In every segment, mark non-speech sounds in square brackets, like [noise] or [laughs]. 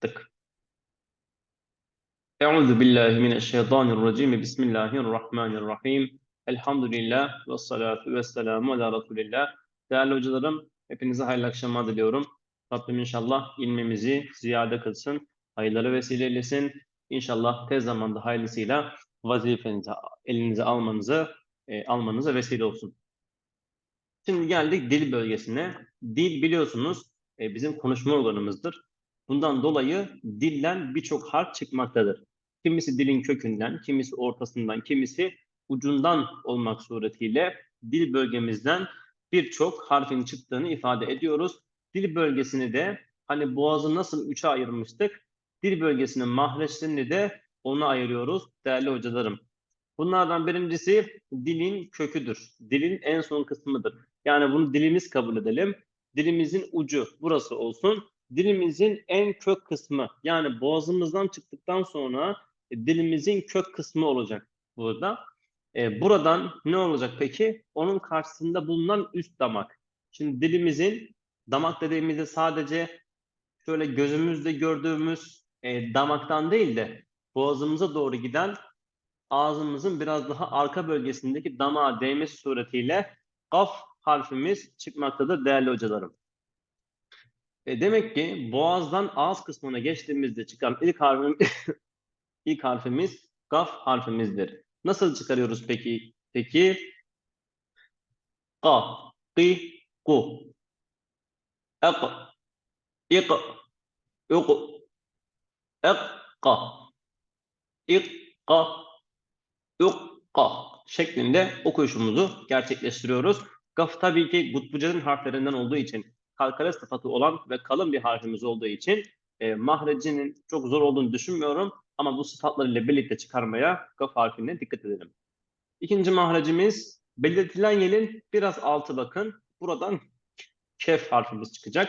Tık. Euzu billahi mineşşeytanirracim. Bismillahirrahmanirrahim. Elhamdülillah ve salatu ve ala Resulillah. Değerli hocalarım, hepinize hayırlı akşamlar diliyorum. Rabbim inşallah ilmimizi ziyade kılsın, hayırları vesile eylesin. İnşallah tez zamanda hayırlısıyla vazifenizi elinize almanızı e, almanıza vesile olsun. Şimdi geldik dil bölgesine. Dil biliyorsunuz e, bizim konuşma organımızdır. Bundan dolayı dilden birçok harf çıkmaktadır. Kimisi dilin kökünden, kimisi ortasından, kimisi ucundan olmak suretiyle dil bölgemizden birçok harfin çıktığını ifade ediyoruz. Dil bölgesini de hani boğazı nasıl üçe ayırmıştık, dil bölgesinin mahreçlerini de ona ayırıyoruz değerli hocalarım. Bunlardan birincisi dilin köküdür. Dilin en son kısmıdır. Yani bunu dilimiz kabul edelim. Dilimizin ucu burası olsun. Dilimizin en kök kısmı yani boğazımızdan çıktıktan sonra e, dilimizin kök kısmı olacak burada. E, buradan ne olacak peki? Onun karşısında bulunan üst damak. Şimdi dilimizin damak dediğimizde sadece şöyle gözümüzle gördüğümüz e, damaktan değil de boğazımıza doğru giden ağzımızın biraz daha arka bölgesindeki damağa değmesi suretiyle kaf harfimiz çıkmaktadır değerli hocalarım. E demek ki boğazdan ağız kısmına geçtiğimizde çıkan ilk harfimiz, [laughs] ilk harfimiz gaf harfimizdir. Nasıl çıkarıyoruz peki? Peki ka, ki, ku, ek, ik, uk, ek, ka, ik, ka, ukka şeklinde okuyuşumuzu gerçekleştiriyoruz. Gaf tabii ki Gutbucanın harflerinden olduğu için kalkale sıfatı olan ve kalın bir harfimiz olduğu için e, mahrecinin çok zor olduğunu düşünmüyorum. Ama bu sıfatlarıyla birlikte çıkarmaya gaf harfine dikkat edelim. İkinci mahrecimiz belirtilen yerin biraz altı bakın. Buradan kef harfimiz çıkacak.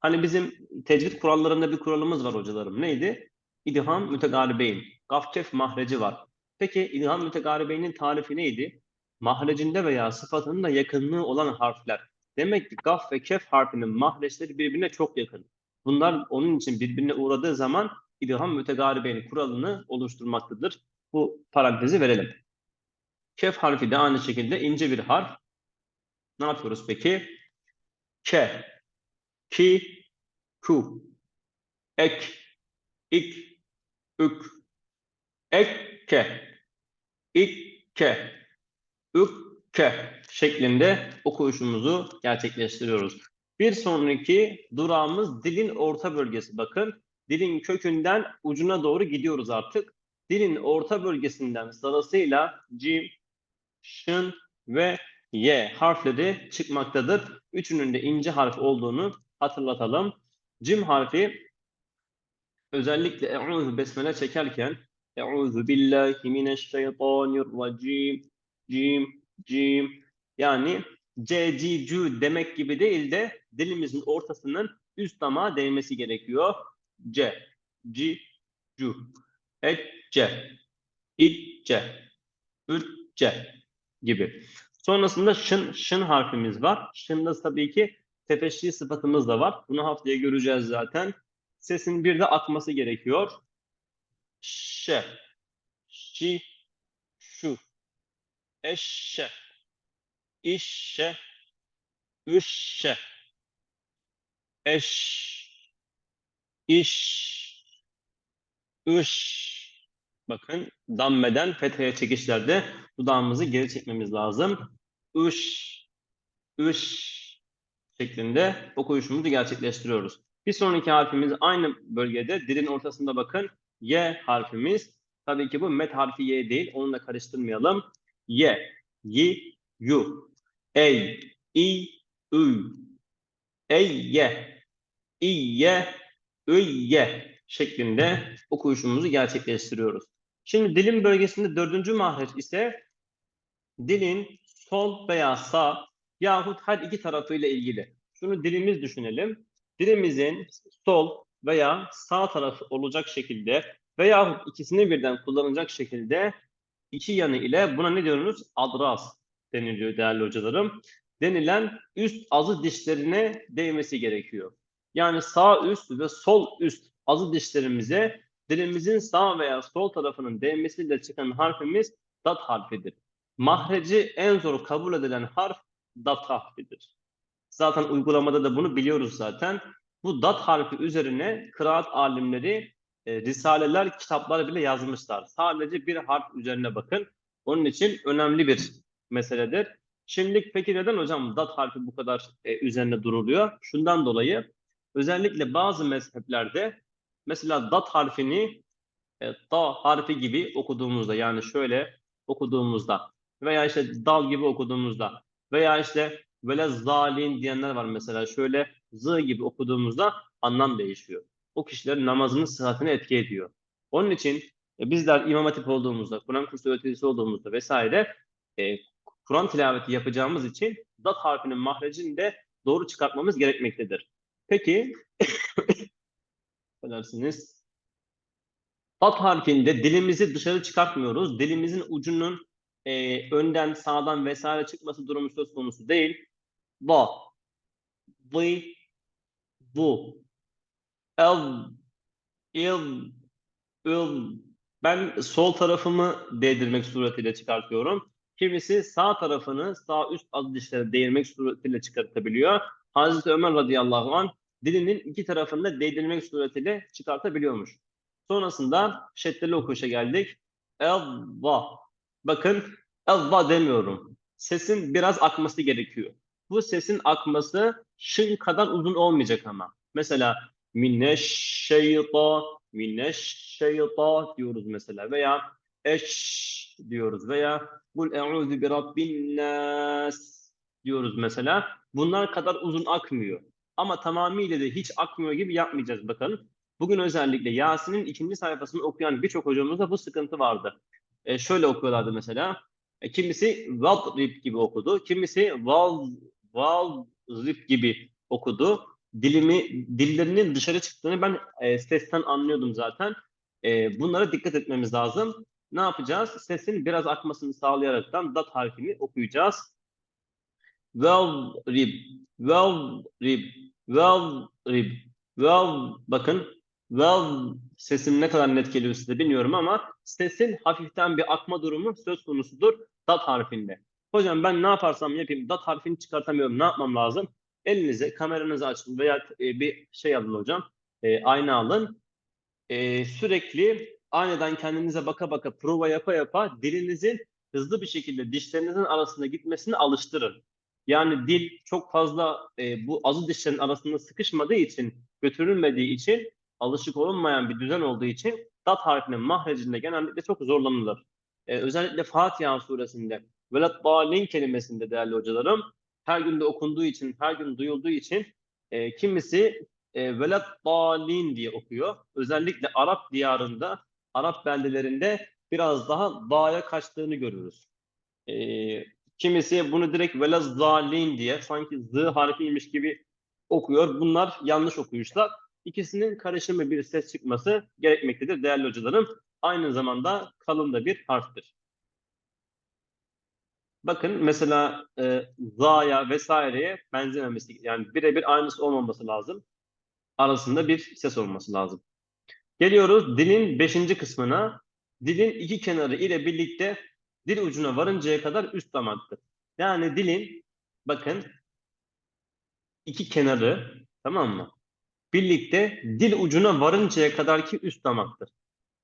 Hani bizim tecvid kurallarında bir kuralımız var hocalarım. Neydi? İdham mütegalibeyn. Gaf kef mahreci var. Peki İlham mütegaribeynin tarifi neydi? Mahrecinde veya sıfatının yakınlığı olan harfler. Demek ki gaf ve kef harfinin mahreçleri birbirine çok yakın. Bunlar onun için birbirine uğradığı zaman İlham mütegaribeynin kuralını oluşturmaktadır. Bu parantezi verelim. Kef harfi de aynı şekilde ince bir harf. Ne yapıyoruz peki? Ke, ki, ku, ek, ik, ük, ek, ikke, ükke şeklinde okuyuşumuzu gerçekleştiriyoruz. Bir sonraki durağımız dilin orta bölgesi. Bakın dilin kökünden ucuna doğru gidiyoruz artık. Dilin orta bölgesinden sırasıyla cim, şın ve y harfleri çıkmaktadır. Üçünün de ince harf olduğunu hatırlatalım. Cim harfi özellikle e'ûzü besmele çekerken Euzu billahi mineşşeytanirracim. Cim, cim. Yani c, c, c demek gibi değil de dilimizin ortasının üst damağa değmesi gerekiyor. C, c, c. Et, c. İt, c. Üt, c gibi. Sonrasında şın, şın harfimiz var. Şında tabii ki tefeşşi sıfatımız da var. Bunu haftaya göreceğiz zaten. Sesin bir de akması gerekiyor ş, şi, şu, eşşe, işşe, üşşe, eş, iş, üş. Bakın dammeden fetheye çekişlerde dudağımızı geri çekmemiz lazım. Üş, üş şeklinde okuyuşumuzu gerçekleştiriyoruz. Bir sonraki harfimiz aynı bölgede dilin ortasında bakın Y harfimiz. Tabii ki bu met harfi Y değil. Onunla karıştırmayalım. Y, Y, Yu. Ey, İ, Ü. Ey, Ye. İ, Ye, Ü, Ye şeklinde okuyuşumuzu gerçekleştiriyoruz. Şimdi dilin bölgesinde dördüncü mahreç ise dilin sol veya sağ yahut her iki tarafıyla ilgili. Şunu dilimiz düşünelim. Dilimizin sol veya sağ tarafı olacak şekilde veya ikisini birden kullanacak şekilde iki yanı ile buna ne diyoruz? Adras deniliyor değerli hocalarım. Denilen üst azı dişlerine değmesi gerekiyor. Yani sağ üst ve sol üst azı dişlerimize dilimizin sağ veya sol tarafının değmesiyle çıkan harfimiz dat harfidir. Mahreci en zor kabul edilen harf dat harfidir. Zaten uygulamada da bunu biliyoruz zaten. Bu dat harfi üzerine kıraat alimleri e, risaleler, kitaplar bile yazmışlar. Sadece bir harf üzerine bakın. Onun için önemli bir meseledir. Şimdilik peki neden hocam dat harfi bu kadar e, üzerine duruluyor? Şundan dolayı özellikle bazı mezheplerde mesela dat harfini e, da harfi gibi okuduğumuzda yani şöyle okuduğumuzda veya işte dal gibi okuduğumuzda veya işte böyle zalin diyenler var mesela şöyle z gibi okuduğumuzda anlam değişiyor. O kişilerin namazının sıhhatine etki ediyor. Onun için e, bizler imam hatip olduğumuzda, Kur'an kursu öğreticisi olduğumuzda vesaire e, Kur'an tilaveti yapacağımız için dat harfinin mahrecini de doğru çıkartmamız gerekmektedir. Peki, [laughs] affedersiniz. Dat harfinde dilimizi dışarı çıkartmıyoruz. Dilimizin ucunun e, önden, sağdan vesaire çıkması durumu söz konusu değil. Va, vi, bu, el, il, ıl. Ben sol tarafımı değdirmek suretiyle çıkartıyorum. Kimisi sağ tarafını sağ üst az dişlere değirmek suretiyle çıkartabiliyor. Hazreti Ömer radıyallahu anh dilinin iki tarafında değdirmek suretiyle çıkartabiliyormuş. Sonrasında şeddeli okuyuşa geldik. Elva. Bakın elva demiyorum. Sesin biraz akması gerekiyor. Bu sesin akması şın kadar uzun olmayacak ama. Mesela mineşşeyta, mineşşeyta diyoruz mesela veya eş diyoruz veya kul e'udhu bi rabbin nas diyoruz mesela. Bunlar kadar uzun akmıyor. Ama tamamıyla de hiç akmıyor gibi yapmayacağız bakın. Bugün özellikle Yasin'in ikinci sayfasını okuyan birçok hocamızda bu sıkıntı vardı. E, şöyle okuyorlardı mesela. E, kimisi vadrib gibi okudu. Kimisi val vadrib gibi okudu. Dilimi, dillerinin dışarı çıktığını ben e, sesten anlıyordum zaten. E, bunlara dikkat etmemiz lazım. Ne yapacağız? Sesin biraz akmasını sağlayaraktan dat harfini okuyacağız. Vel rib, vel rib, vel rib, vel bakın vel sesim ne kadar net geliyor size bilmiyorum ama sesin hafiften bir akma durumu söz konusudur dat harfinde. Hocam ben ne yaparsam yapayım dat harfini çıkartamıyorum ne yapmam lazım? Elinize kameranızı açın veya e, bir şey alın hocam e, ayna alın. E, sürekli aynadan kendinize baka baka prova yapa yapa dilinizin hızlı bir şekilde dişlerinizin arasında gitmesini alıştırın. Yani dil çok fazla e, bu azı dişlerin arasında sıkışmadığı için, götürülmediği için, alışık olunmayan bir düzen olduğu için dat harfinin mahrecinde genellikle çok zorlanılır. E, özellikle Fatiha suresinde velat balin kelimesinde değerli hocalarım her günde okunduğu için, her gün duyulduğu için e, kimisi e, velat balin diye okuyor. Özellikle Arap diyarında, Arap beldelerinde biraz daha dağya kaçtığını görürüz. E, kimisi bunu direkt velaz zalin diye sanki z harfiymiş gibi okuyor. Bunlar yanlış okuyuşlar. İkisinin karışımı bir ses çıkması gerekmektedir değerli hocalarım. Aynı zamanda kalın da bir harftir. Bakın mesela e, za'ya vesaireye benzememesi yani birebir aynısı olmaması lazım. Arasında bir ses olması lazım. Geliyoruz dilin beşinci kısmına. Dilin iki kenarı ile birlikte dil ucuna varıncaya kadar üst damaktır. Yani dilin bakın iki kenarı tamam mı? Birlikte dil ucuna varıncaya kadar ki üst damaktır.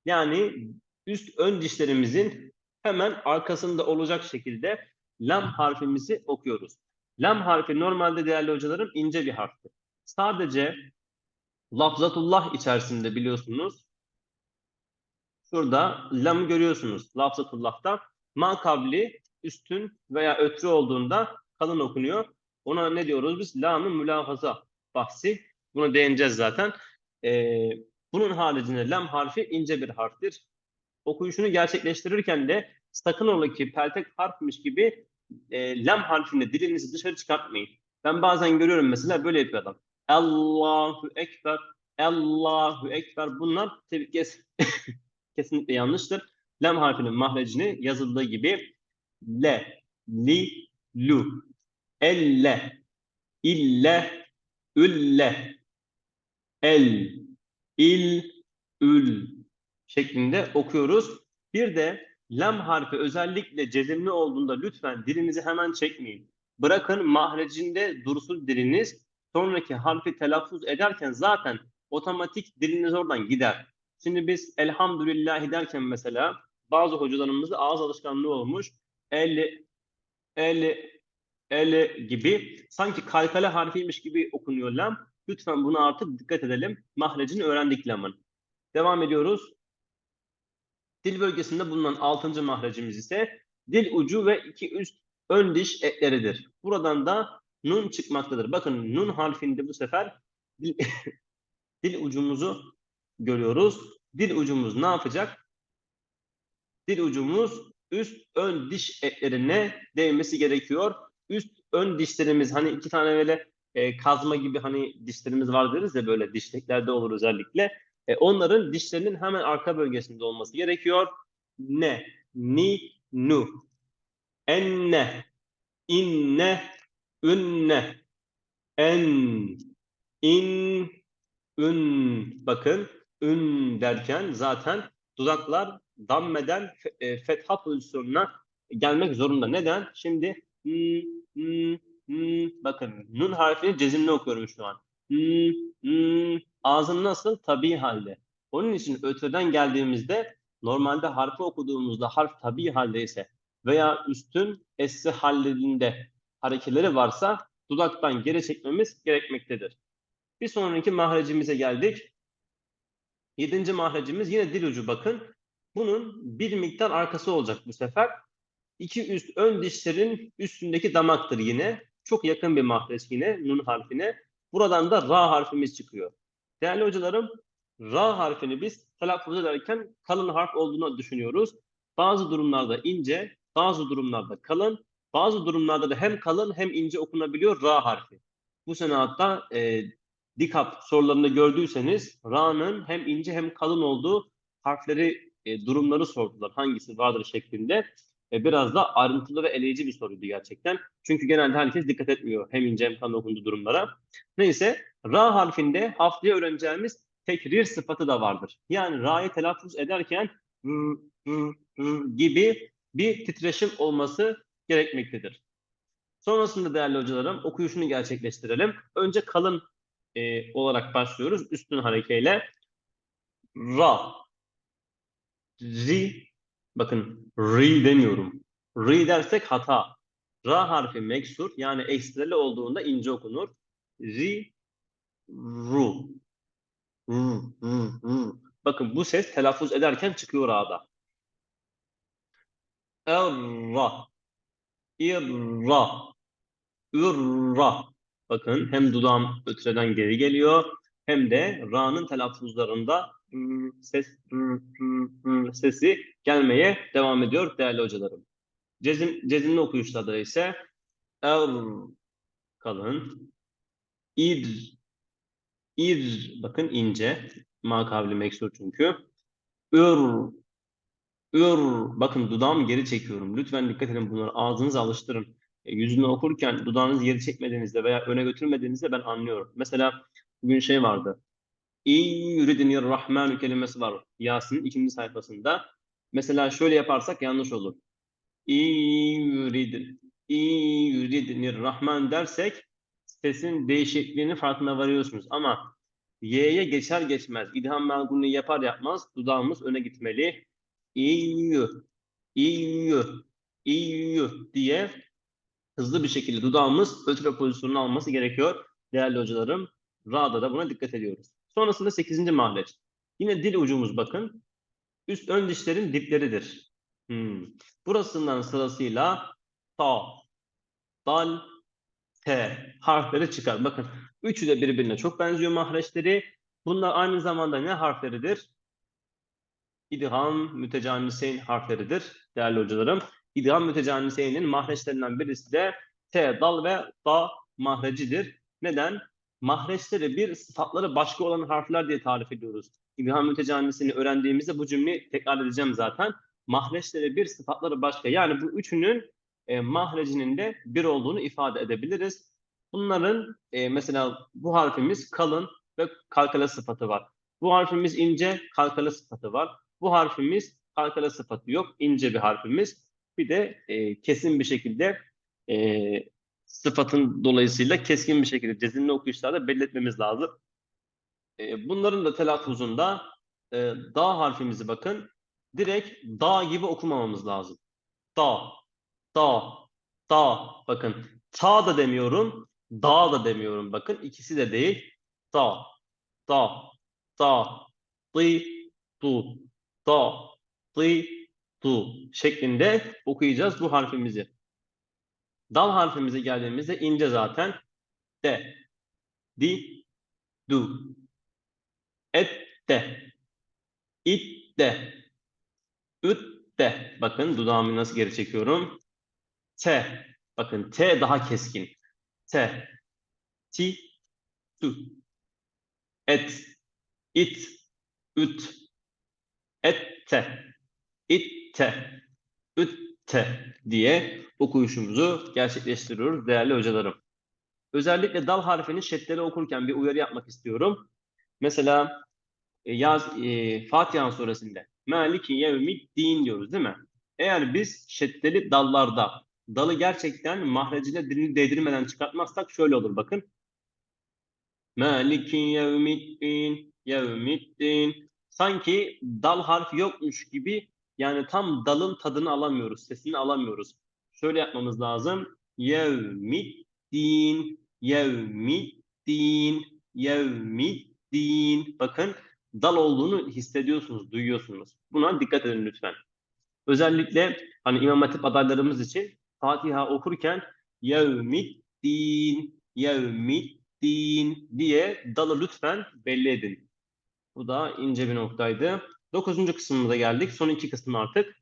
Yani üst ön dişlerimizin hemen arkasında olacak şekilde lam harfimizi okuyoruz. Lam harfi normalde değerli hocalarım ince bir harftir. Sadece lafzatullah içerisinde biliyorsunuz. Şurada lam görüyorsunuz lafzatullah'ta. Ma kabli üstün veya ötrü olduğunda kalın okunuyor. Ona ne diyoruz biz? Lam-ı mülahaza bahsi. Buna değineceğiz zaten. Ee, bunun haricinde lam harfi ince bir harftir. Okuyuşunu gerçekleştirirken de sakın ola ki peltek harfmiş gibi e, lam harfinde dilinizi dışarı çıkartmayın. Ben bazen görüyorum mesela böyle yapıyor adam. Allahu Ekber, Allahu Ekber. Bunlar tabii kes [laughs] kesinlikle yanlıştır. Lam harfinin mahrecini yazıldığı gibi le, li, lu, elle, ille, ülle, el, il, ül şeklinde okuyoruz. Bir de lam harfi özellikle cezimli olduğunda lütfen dilinizi hemen çekmeyin. Bırakın mahrecinde dursun diliniz. Sonraki harfi telaffuz ederken zaten otomatik diliniz oradan gider. Şimdi biz elhamdülillahi derken mesela bazı hocalarımızda ağız alışkanlığı olmuş. El, el, el gibi sanki kalkale harfiymiş gibi okunuyor lam. Lütfen buna artık dikkat edelim. Mahrecini öğrendik lamın. Devam ediyoruz. Dil bölgesinde bulunan altıncı mahrecimiz ise dil ucu ve iki üst ön diş etleridir. Buradan da nun çıkmaktadır. Bakın nun harfinde bu sefer dil, [laughs] dil ucumuzu görüyoruz. Dil ucumuz ne yapacak? Dil ucumuz üst ön diş etlerine değmesi gerekiyor. Üst ön dişlerimiz hani iki tane böyle e, kazma gibi hani dişlerimiz var deriz ya böyle dişliklerde olur özellikle. E, onların dişlerinin hemen arka bölgesinde olması gerekiyor. Ne, ni, nu. Enne, inne, ünne, en, in, ün. Bakın ün derken zaten dudaklar dammeden e, fetha pozisyonuna gelmek zorunda. Neden? Şimdi hmm, hmm, hmm, bakın nun harfini cezimli okuyorum şu an. Hmm, hmm, ağzım nasıl? Tabii halde. Onun için öteden geldiğimizde normalde harfi okuduğumuzda harf tabii haldeyse veya üstün essi hallerinde harekeleri varsa dudaktan geri çekmemiz gerekmektedir. Bir sonraki mahrecimize geldik. Yedinci mahrecimiz yine dil ucu bakın. Bunun bir miktar arkası olacak bu sefer. İki üst ön dişlerin üstündeki damaktır yine. Çok yakın bir mahreç yine nun harfine. Buradan da ra harfimiz çıkıyor. Değerli hocalarım, ra harfini biz telaffuz ederken kalın harf olduğunu düşünüyoruz. Bazı durumlarda ince, bazı durumlarda kalın, bazı durumlarda da hem kalın hem ince okunabiliyor ra harfi. Bu sene hatta e, dikap sorularında gördüyseniz ra'nın hem ince hem kalın olduğu harfleri, e, durumları sordular. Hangisi vardır şeklinde. E, biraz da ayrıntılı ve eleyici bir soruydu gerçekten. Çünkü genelde herkes dikkat etmiyor hem ince hem kalın okunduğu durumlara. Neyse ra harfinde haftaya öğreneceğimiz tekrir sıfatı da vardır. Yani ra'yı telaffuz ederken r, r, r gibi bir titreşim olması gerekmektedir. Sonrasında değerli hocalarım okuyuşunu gerçekleştirelim. Önce kalın e, olarak başlıyoruz. Üstün harekeyle ra, ri, bakın ri demiyorum. Ri dersek hata. Ra harfi meksur yani ekstreli olduğunda ince okunur. Ri, ru. R, r, r. Bakın bu ses telaffuz ederken çıkıyor A'da. Erra, irra, ürra. Bakın hem dudağım ötreden geri geliyor hem de ra'nın telaffuzlarında ses sesi gelmeye devam ediyor değerli hocalarım. Cezim, cezimli okuyuşlarda ise er kalın, ir ir bakın ince, makabli meksur çünkü. Ür ür bakın dudağımı geri çekiyorum. Lütfen dikkat edin bunları ağzınıza alıştırın. E, yüzünü okurken dudağınızı geri çekmediğinizde veya öne götürmediğinizde ben anlıyorum. Mesela bugün şey vardı. İyi yuridinir rahmanu kelimesi var Yasin'in ikinci sayfasında. Mesela şöyle yaparsak yanlış olur. İyi yuridinir rahman dersek sesin değişikliğini farkına varıyorsunuz. Ama Y'ye geçer geçmez, idham melgunluğu yapar yapmaz dudağımız öne gitmeli. İyi, iyi, iyi diye hızlı bir şekilde dudağımız ötüre pozisyonunu alması gerekiyor. Değerli hocalarım, Ra'da da buna dikkat ediyoruz. Sonrasında 8. mahleç. Yine dil ucumuz bakın. Üst ön dişlerin dipleridir. Hmm. Burasından sırasıyla ta, dal, t harfleri çıkar. Bakın üçü de birbirine çok benziyor mahreçleri. Bunlar aynı zamanda ne harfleridir? İdgham mütecaniseyn harfleridir değerli hocalarım. İdgham mütecaniseyn'in mahreçlerinden birisi de T, dal ve da mahrecidir. Neden? Mahreçleri bir sıfatları başka olan harfler diye tarif ediyoruz. İdgham mütecanisini öğrendiğimizde bu cümleyi tekrar edeceğim zaten. Mahreçleri bir sıfatları başka. Yani bu üçünün e, mahrecinin de bir olduğunu ifade edebiliriz. Bunların e, mesela bu harfimiz kalın ve kalkale sıfatı var. Bu harfimiz ince, kalkalı sıfatı var. Bu harfimiz kalkalı sıfatı yok, ince bir harfimiz. Bir de e, kesin bir şekilde e, sıfatın dolayısıyla keskin bir şekilde cezimli okuyuşlarda belli etmemiz lazım. E, bunların da telaffuzunda e, da harfimizi bakın direkt da gibi okumamamız lazım. Da, da, da. Bakın ta da demiyorum, da da demiyorum. Bakın ikisi de değil. Da, da, da, dı, du, da, dı, du şeklinde okuyacağız bu harfimizi. Dal harfimize geldiğimizde ince zaten. De, di, du, et de, it de, üt de. Bakın dudağımı nasıl geri çekiyorum. T. Bakın T daha keskin. T. Ti. Tu. Et. It. Üt. Ette. İtte. Ütte diye okuyuşumuzu gerçekleştiriyoruz değerli hocalarım. Özellikle dal harfini şeddeli okurken bir uyarı yapmak istiyorum. Mesela e, yaz e, Fatiha suresinde Maliki yevmiddin diyoruz değil mi? Eğer biz şeddeli dallarda dalı gerçekten mahrecine dilini değdirmeden çıkartmazsak şöyle olur bakın. Maliki yevmiddin, yevmiddin. Sanki dal harfi yokmuş gibi yani tam dalın tadını alamıyoruz, sesini alamıyoruz. Şöyle yapmamız lazım. Yevmiddin, yevmiddin, yevmiddin. Bakın dal olduğunu hissediyorsunuz, duyuyorsunuz. Buna dikkat edin lütfen. Özellikle hani İmam Hatip adaylarımız için Fatiha okurken yevmiddin, yevmiddin diye dalı lütfen belli edin. Bu da ince bir noktaydı. Dokuzuncu kısmımıza geldik. Son iki kısım artık.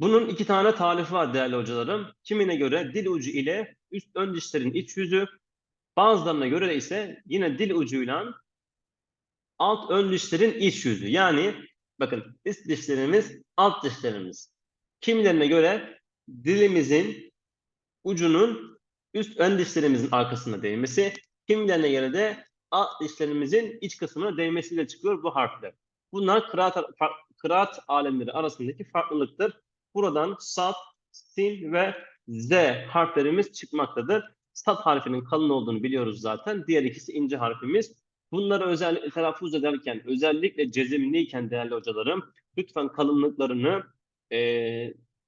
Bunun iki tane tarifi var değerli hocalarım. Kimine göre dil ucu ile üst ön dişlerin iç yüzü, bazılarına göre ise yine dil ucuyla alt ön dişlerin iç yüzü. Yani bakın üst dişlerimiz, alt dişlerimiz. Kimilerine göre dilimizin ucunun üst ön dişlerimizin arkasına değmesi, kimilerine göre de alt dişlerimizin iç kısmına değmesiyle çıkıyor bu harfler. Bunlar kıraat, kıraat alemleri arasındaki farklılıktır. Buradan sat, sin ve z harflerimiz çıkmaktadır. Sat harfinin kalın olduğunu biliyoruz zaten. Diğer ikisi ince harfimiz. Bunları özellikle telaffuz ederken, özellikle cezimliyken değerli hocalarım, lütfen kalınlıklarını e,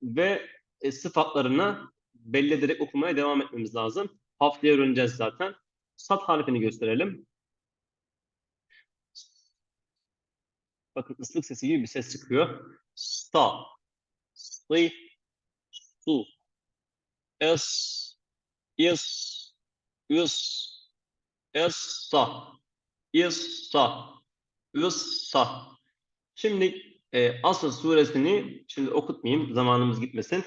ve e, sıfatlarını belli ederek okumaya devam etmemiz lazım. Haftaya öğreneceğiz zaten. Sat harfini gösterelim. Bakın ıslık sesi gibi bir ses çıkıyor. Sta, sı, su, es, is, üs, essa, issa, üssa. Şimdi e, Asr suresini şimdi okutmayayım zamanımız gitmesin.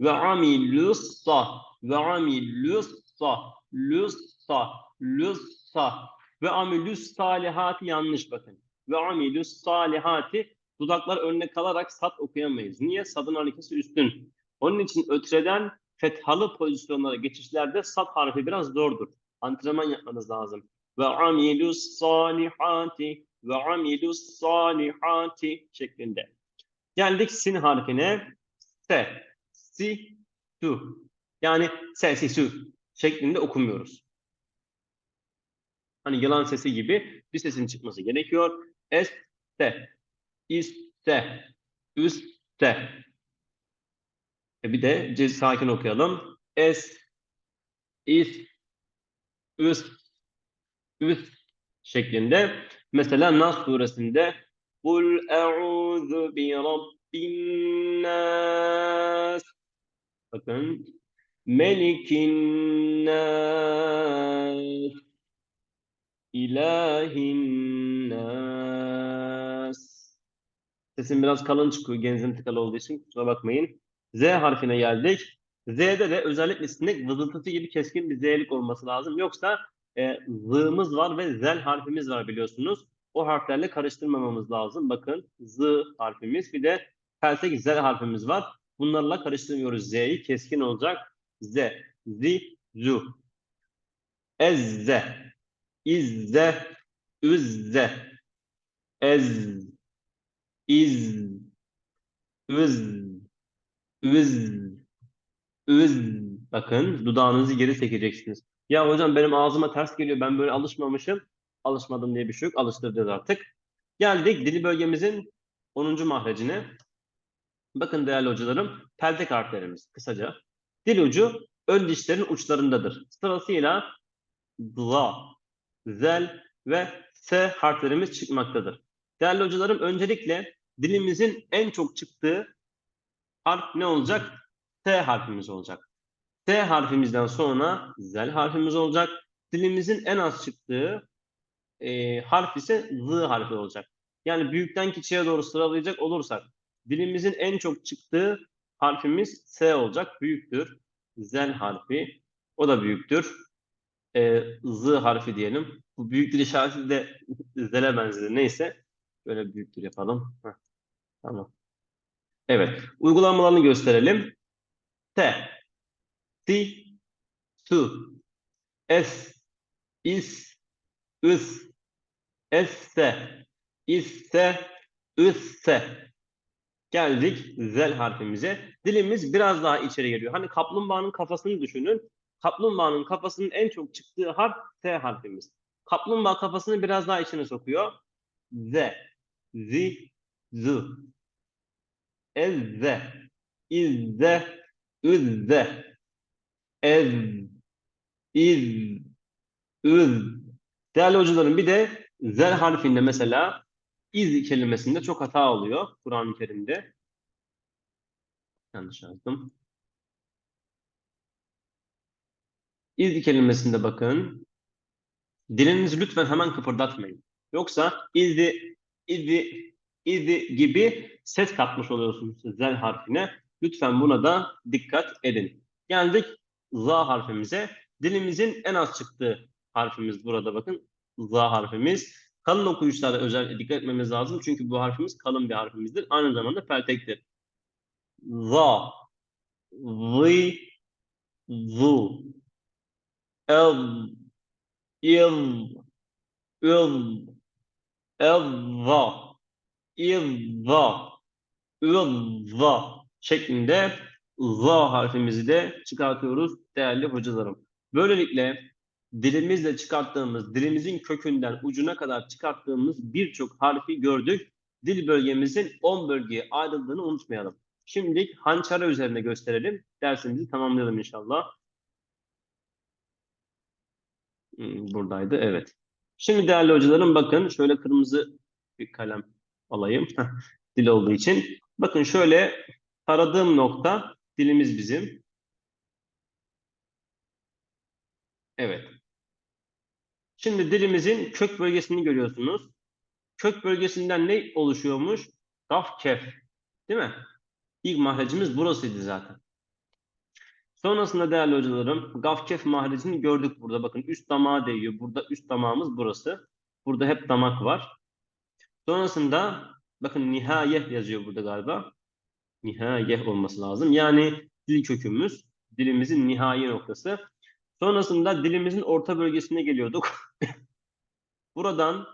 Ve amilüssa, ve amilüssa, lüssa, lüssa. Ve amilüs salihati yanlış bakın ve amilus salihati dudaklar önüne kalarak sat okuyamayız. Niye? Sadın harekesi üstün. Onun için ötreden fethalı pozisyonlara geçişlerde sat harfi biraz zordur. Antrenman yapmanız lazım. Ve amilus salihati ve amilus salihati şeklinde. Geldik sin harfine. Se, si, su. Yani se, si, su şeklinde okumuyoruz. Hani yılan sesi gibi bir sesin çıkması gerekiyor este, iste, üste. E bir de cez sakin okuyalım. Es, is, üst, üst şeklinde. Mesela Nas suresinde Kul e'udhu bi rabbin nas. Bakın. Melikin nas. İlahin nas. Sesim biraz kalın çıkıyor genzim tıkalı olduğu için kusura bakmayın. Z harfine geldik. Z'de de özellikle sinek vızıltısı gibi keskin bir Z'lik olması lazım. Yoksa e, Z'ımız var ve Zel harfimiz var biliyorsunuz. O harflerle karıştırmamamız lazım. Bakın Z harfimiz bir de peltek Z harfimiz var. Bunlarla karıştırmıyoruz Z'yi. Keskin olacak. Z, Z, Zu. Ezze, izze, üzze, ez, iz, üz, üz, üz. Bakın dudağınızı geri çekeceksiniz. Ya hocam benim ağzıma ters geliyor. Ben böyle alışmamışım. Alışmadım diye bir şey yok. Alıştıracağız artık. Geldik dili bölgemizin 10. mahrecine. Bakın değerli hocalarım, peltek harflerimiz kısaca. Dil ucu ön dişlerin uçlarındadır. Sırasıyla za, zel ve s harflerimiz çıkmaktadır. Değerli hocalarım öncelikle dilimizin en çok çıktığı harf ne olacak? T harfimiz olacak. T harfimizden sonra zel harfimiz olacak. Dilimizin en az çıktığı e, harf ise Z harfi olacak. Yani büyükten küçüğe doğru sıralayacak olursak dilimizin en çok çıktığı harfimiz S olacak. Büyüktür. Zel harfi. O da büyüktür. E, Z harfi diyelim. Bu büyük dil işareti de [laughs] Z'le benzedi. Neyse. Böyle büyüktür yapalım. Heh, tamam. Evet. Uygulamalarını gösterelim. T. Si. Su. Es. İs. Üs. Esse. İsse. Üsse. Geldik zel harfimize. Dilimiz biraz daha içeri geliyor. Hani kaplumbağanın kafasını düşünün. Kaplumbağanın kafasının en çok çıktığı harf T harfimiz. Kaplumbağa kafasını biraz daha içine sokuyor. Z. Zi. Z. Ezze. İzze. Üzze. Ez. İz. Üz. Değerli hocalarım bir de zel harfinde mesela iz kelimesinde çok hata oluyor Kur'an-ı Kerim'de. Yanlış yazdım. İz kelimesinde bakın. Dilinizi lütfen hemen kıpırdatmayın. Yoksa izi, izi, izi gibi ses katmış oluyorsunuz zel harfine. Lütfen buna da dikkat edin. Geldik za harfimize. Dilimizin en az çıktığı harfimiz burada bakın. Za harfimiz. Kalın okuyuşlarda özel dikkat etmemiz lazım. Çünkü bu harfimiz kalın bir harfimizdir. Aynı zamanda peltektir. Za, zi, zu, ev, il, ül, evva, izza, ülza şeklinde za harfimizi de çıkartıyoruz değerli hocalarım. Böylelikle dilimizle çıkarttığımız, dilimizin kökünden ucuna kadar çıkarttığımız birçok harfi gördük. Dil bölgemizin 10 bölgeye ayrıldığını unutmayalım. Şimdi hançara üzerine gösterelim. Dersimizi tamamlayalım inşallah. Hmm, Buradaydı, evet. Şimdi değerli hocalarım bakın şöyle kırmızı bir kalem alayım. Dil olduğu için. Bakın şöyle taradığım nokta dilimiz bizim. Evet. Şimdi dilimizin kök bölgesini görüyorsunuz. Kök bölgesinden ne oluşuyormuş? Gaf kef. Değil mi? İlk mahrecimiz burasıydı zaten. Sonrasında değerli hocalarım gaf kef mahrecini gördük burada. Bakın üst damağa değiyor. Burada üst damağımız burası. Burada hep damak var. Sonrasında bakın nihaye yazıyor burada galiba. Nihaye olması lazım. Yani dil kökümüz. Dilimizin nihai noktası. Sonrasında dilimizin orta bölgesine geliyorduk. [laughs] Buradan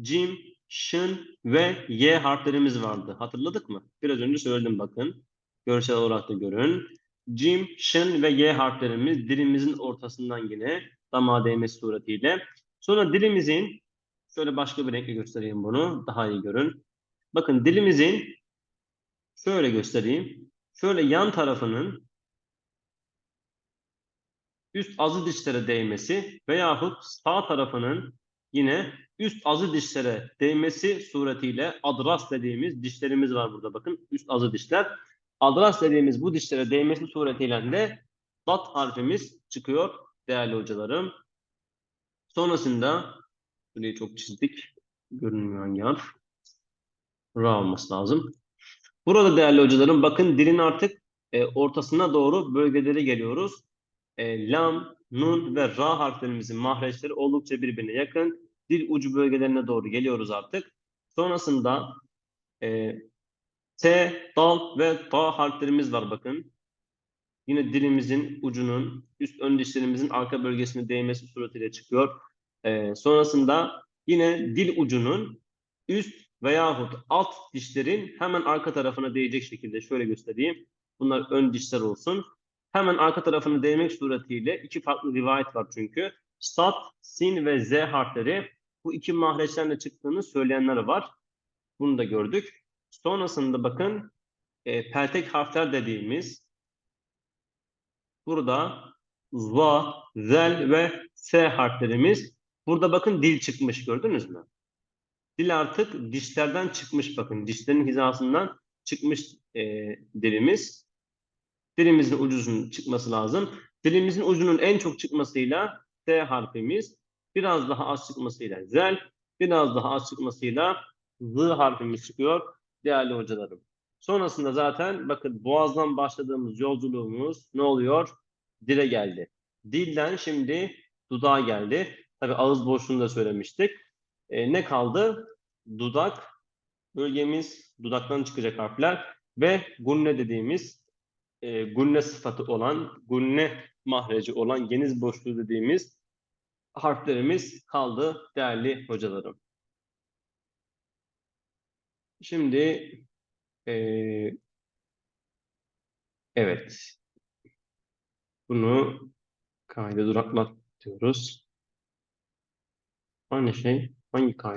cim, şın ve y harflerimiz vardı. Hatırladık mı? Biraz önce söyledim bakın. Görsel olarak da görün. Cim, şın ve y harflerimiz dilimizin ortasından yine damağa değmesi suretiyle. Sonra dilimizin, şöyle başka bir renkle göstereyim bunu. Daha iyi görün. Bakın dilimizin, şöyle göstereyim. Şöyle yan tarafının üst azı dişlere değmesi veyahut sağ tarafının yine üst azı dişlere değmesi suretiyle adras dediğimiz dişlerimiz var burada bakın üst azı dişler. Adras dediğimiz bu dişlere değmesi suretiyle de dat harfimiz çıkıyor değerli hocalarım. Sonrasında burayı çok çizdik. Görünmüyor hangi harf. Ra olması lazım. Burada değerli hocalarım bakın dilin artık e, ortasına doğru bölgelere geliyoruz e, lam, nun ve ra harflerimizin mahreçleri oldukça birbirine yakın. Dil ucu bölgelerine doğru geliyoruz artık. Sonrasında e, T, dal ve ta harflerimiz var bakın. Yine dilimizin ucunun üst ön dişlerimizin arka bölgesine değmesi suretiyle çıkıyor. E, sonrasında Yine dil ucunun üst veyahut alt dişlerin hemen arka tarafına değecek şekilde şöyle göstereyim. Bunlar ön dişler olsun. Hemen arka tarafını değmek suretiyle iki farklı rivayet var çünkü. Stat, sin ve z harfleri bu iki mahreçlerle çıktığını söyleyenler var. Bunu da gördük. Sonrasında bakın e, peltek harfler dediğimiz burada za, zel ve s harflerimiz. Burada bakın dil çıkmış gördünüz mü? Dil artık dişlerden çıkmış bakın. Dişlerin hizasından çıkmış e, dilimiz. Dilimizin ucunun çıkması lazım. Dilimizin ucunun en çok çıkmasıyla S harfimiz, biraz daha az çıkmasıyla zel, biraz daha az çıkmasıyla Z harfimiz çıkıyor değerli hocalarım. Sonrasında zaten bakın boğazdan başladığımız yolculuğumuz ne oluyor? Dile geldi. Dilden şimdi dudağa geldi. Tabii ağız boşluğunu da söylemiştik. E, ne kaldı? Dudak bölgemiz, dudaktan çıkacak harfler ve gunne dediğimiz e, gunne sıfatı olan, gunne mahreci olan geniz boşluğu dediğimiz harflerimiz kaldı değerli hocalarım. Şimdi e, evet bunu kayda duraklat diyoruz. Aynı şey hangi kaydı?